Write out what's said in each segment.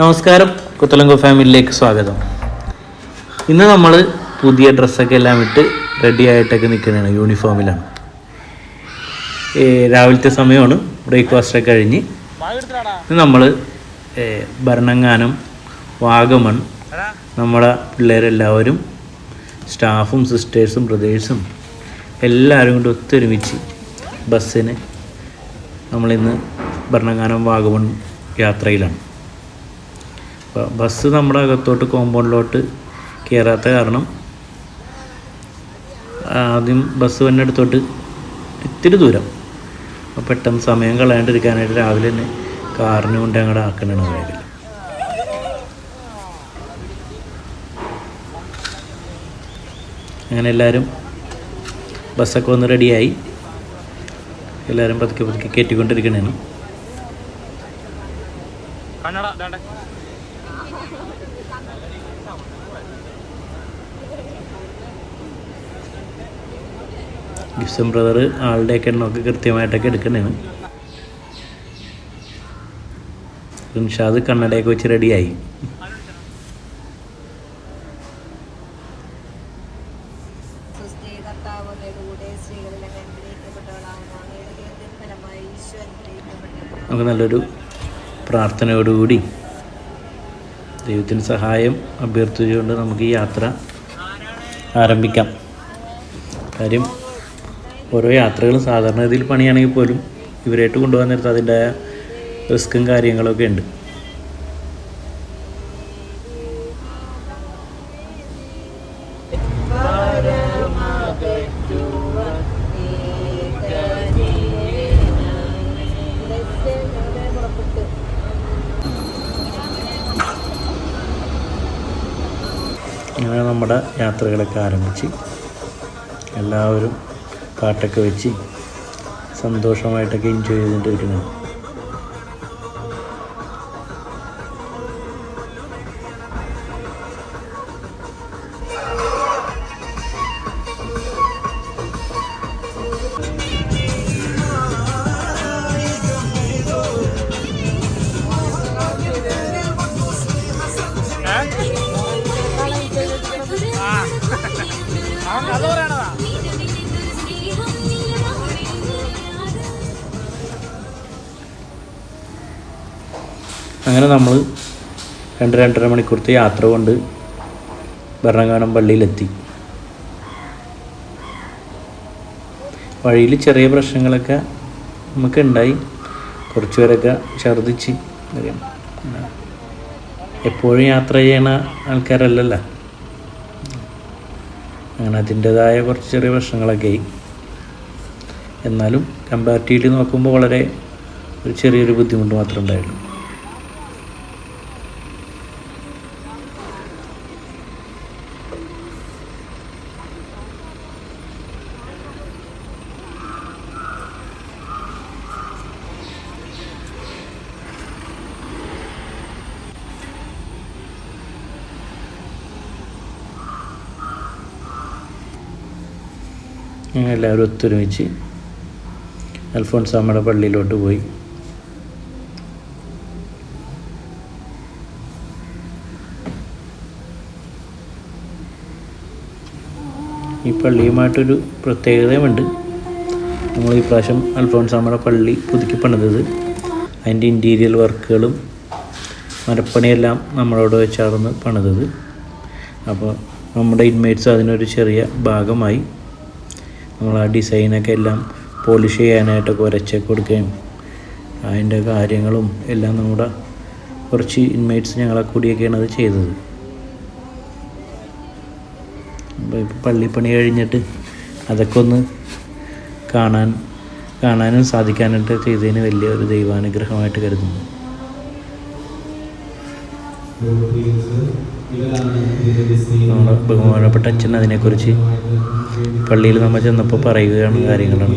നമസ്കാരം. കുത്തലങ്കോ ഫാമിലിയിലേക്ക് സ്വാഗതം. ഇന്ന് നമ്മൾ പുതിയ ഡ്രസ്സൊക്കെ എല്ലാം ഇട്ട് റെഡി ആയിട്ടൊക്കെ നിൽക്കുന്നതാണ്. യൂണിഫോമിലാണ് രാവിലത്തെ സമയമാണ്. ബ്രേക്ക്ഫാസ്റ്റൊക്കെ കഴിഞ്ഞ് നമ്മൾ ഭരണങ്ങാനം വാഗമൺ നമ്മുടെ പിള്ളേരെല്ലാവരും സ്റ്റാഫും സിസ്റ്റേഴ്സും ബ്രദേഴ്സും എല്ലാവരും കൊണ്ട് ഒത്തൊരുമിച്ച് ബസ്സിന് നമ്മളിന്ന് ഭരണങ്ങാനം വാഗമൺ യാത്രയിലാണ്. ബസ് നമ്മുടെ അകത്തോട്ട് കോമ്പൗണ്ടിലോട്ട് കയറാത്ത കാരണം ആദ്യം ബസ് തന്നെ അടുത്തോട്ട് ഇത്തിരി ദൂരം. അപ്പോൾ പെട്ടെന്ന് സമയം കളയാണ്ടിരിക്കാനായിട്ട് രാവിലെ തന്നെ കാറിന് കൊണ്ട് അങ്ങോട്ട് ആക്കണാണ് വേഗം. അങ്ങനെ എല്ലാവരും ബസ്സൊക്കെ വന്ന് റെഡിയായി. എല്ലാവരും പതുക്കെ പതുക്കെ കയറ്റിക്കൊണ്ടിരിക്കണേന് ഗിഫ്സം ബ്രദർ ആളുടെയൊക്കെ എണ്ണമൊക്കെ കൃത്യമായിട്ടൊക്കെ എടുക്കണേണ് റിൻഷാദ് കണ്ണടയൊക്കെ വെച്ച് റെഡിയായി. നമുക്ക് നല്ലൊരു പ്രാർത്ഥനയോടുകൂടി ദൈവത്തിന് സഹായം അഭ്യർത്ഥിച്ചുകൊണ്ട് നമുക്ക് ഈ യാത്ര ആരംഭിക്കാം. കാര്യം ഓരോ യാത്രകളും സാധാരണ രീതിയിൽ പണിയാണെങ്കിൽ പോലും ഇവരായിട്ട് കൊണ്ടുപോകാൻ നേരത്ത് അതിന്റെ റിസ്ക്കും കാര്യങ്ങളൊക്കെ ഉണ്ട്. അങ്ങനെ നമ്മുടെ യാത്രകളൊക്കെ ആരംഭിച്ച് എല്ലാവരും പാട്ടൊക്കെ വെച്ച് സന്തോഷമായിട്ടൊക്കെ എൻജോയ് ചെയ്തുകൊണ്ടിരിക്കുന്നത്. അങ്ങനെ നമ്മൾ രണ്ട് രണ്ടര മണിക്കൂറത്തെ യാത്ര കൊണ്ട് ഭരണങ്ങാനം പള്ളിയിലെത്തി. വഴിയിൽ ചെറിയ പ്രശ്നങ്ങളൊക്കെ നമുക്ക് ഉണ്ടായി കുറച്ച് പേരൊക്കെ ഛർദിച്ച് എപ്പോഴും യാത്ര ചെയ്യണ ആൾക്കാരല്ലല്ലോ. അങ്ങനെ അതിന്റെതായ കുറച്ച് ചെറിയ പ്രശ്നങ്ങളൊക്കെ ആയി. എന്നാലും കമ്പാരിറ്റീവ്ലി നോക്കുമ്പോൾ വളരെ ഒരു ചെറിയൊരു ബുദ്ധിമുട്ട് മാത്രമേ ഉണ്ടായുള്ളൂ. ഞങ്ങൾ എല്ലാവരും ഒത്തൊരുമിച്ച് അൽഫോൺസാമ്മയുടെ പള്ളിയിലോട്ട് പോയി. ഈ പള്ളിയുമായിട്ടൊരു പ്രത്യേകതയുമുണ്ട്. നമ്മൾ ഈ പ്രാവശ്യം അൽഫോൺസാമ്മയുടെ പള്ളി പുതുക്കി പണിതത് അതിന്റെ ഇന്റീരിയൽ വർക്കുകളും മരപ്പണിയെല്ലാം നമ്മളോട് വെച്ചാണ് പണിതത്. അപ്പോൾ നമ്മുടെ ഇൻമേറ്റ്സ് അതിനൊരു ചെറിയ ഭാഗമായി. നമ്മൾ ആ ഡിസൈനൊക്കെ എല്ലാം പോളിഷ് ചെയ്യാനായിട്ടൊക്കെ ഒരച്ച കൊടുക്കുകയും അതിന്റെ കാര്യങ്ങളും എല്ലാം നമ്മുടെ കുറച്ച് ഇൻമേറ്റ്സ് ഞങ്ങളെ കൂടിയൊക്കെയാണ് അത് ചെയ്തത്. അപ്പോൾ ഇപ്പോൾ പള്ളിപ്പണി കഴിഞ്ഞിട്ട് അതൊക്കെ ഒന്ന് കാണാൻ കാണാനും സാധിക്കാനായിട്ട് ചെയ്തതിന് വലിയ ഒരു ദൈവാനുഗ്രഹമായിട്ട് കരുതുന്നു. നമ്മുടെ ബഹുമാനപ്പെട്ട അച്ഛൻ അതിനെക്കുറിച്ച് പള്ളിയിൽ നമ്മൾ ചെന്നപ്പോൾ പറയുകയാണ് കാര്യങ്ങളാണ്.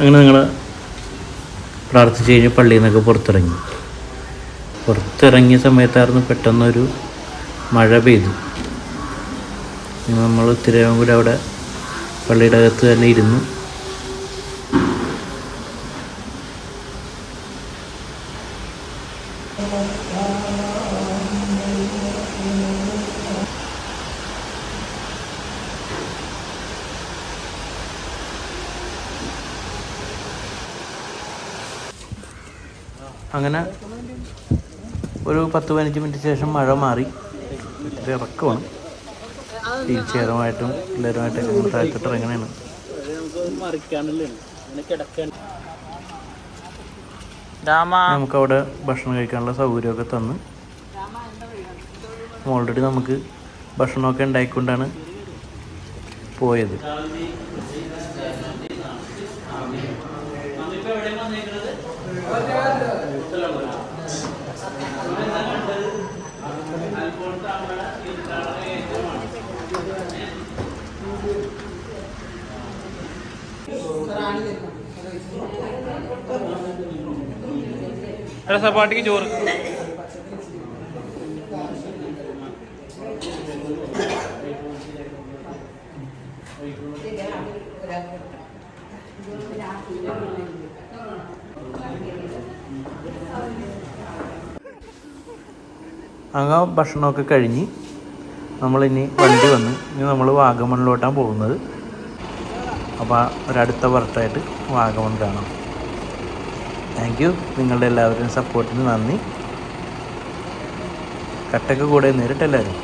അങ്ങനെ ഞങ്ങൾ പ്രാർത്ഥിച്ച് കഴിഞ്ഞ് പള്ളിയിൽ നിന്നൊക്കെ പുറത്തിറങ്ങി. പുറത്തിറങ്ങിയ സമയത്തായിരുന്നു പെട്ടെന്നൊരു മഴ പെയ്തു. നമ്മൾ തിരുവനന്തപുരം അവിടെ പള്ളിയുടെ അകത്ത് തന്നെ ഇരുന്നു. അങ്ങനെ ഒരു പത്ത് പതിനഞ്ച് മിനിറ്റ് ശേഷം മഴ മാറി. ഇറക്കുവാണ് ഇറക്കമാണ്. ടീച്ചറുമായിട്ടും എല്ലാവരുമായിട്ടൊക്കെ താഴ്ത്തിട്ട് ഇറങ്ങണേണ്. നമുക്കവിടെ ഭക്ഷണം കഴിക്കാനുള്ള സൗകര്യമൊക്കെ തന്ന് ഓൾറെഡി നമുക്ക് ഭക്ഷണമൊക്കെ ഉണ്ടായിക്കൊണ്ടാണ് പോയത്. സപ്പാട്ടിക്ക് ചോറ്. അങ്ങ ഭക്ഷണമൊക്കെ കഴിഞ്ഞ് നമ്മളിനി വണ്ടി വന്ന് ഇനി നമ്മൾ വാഗമണിലോട്ടാണ് പോകുന്നത്. അപ്പോൾ ഒരടുത്ത വർത്തായിട്ട് വാഗമൺ കാണാം. Thank you. നിങ്ങളുടെ എല്ലാവരുടെയും സപ്പോർട്ടിന് നന്ദി. കട്ടൊക്കെ കൂടെ നേരിട്ടെല്ലാവരും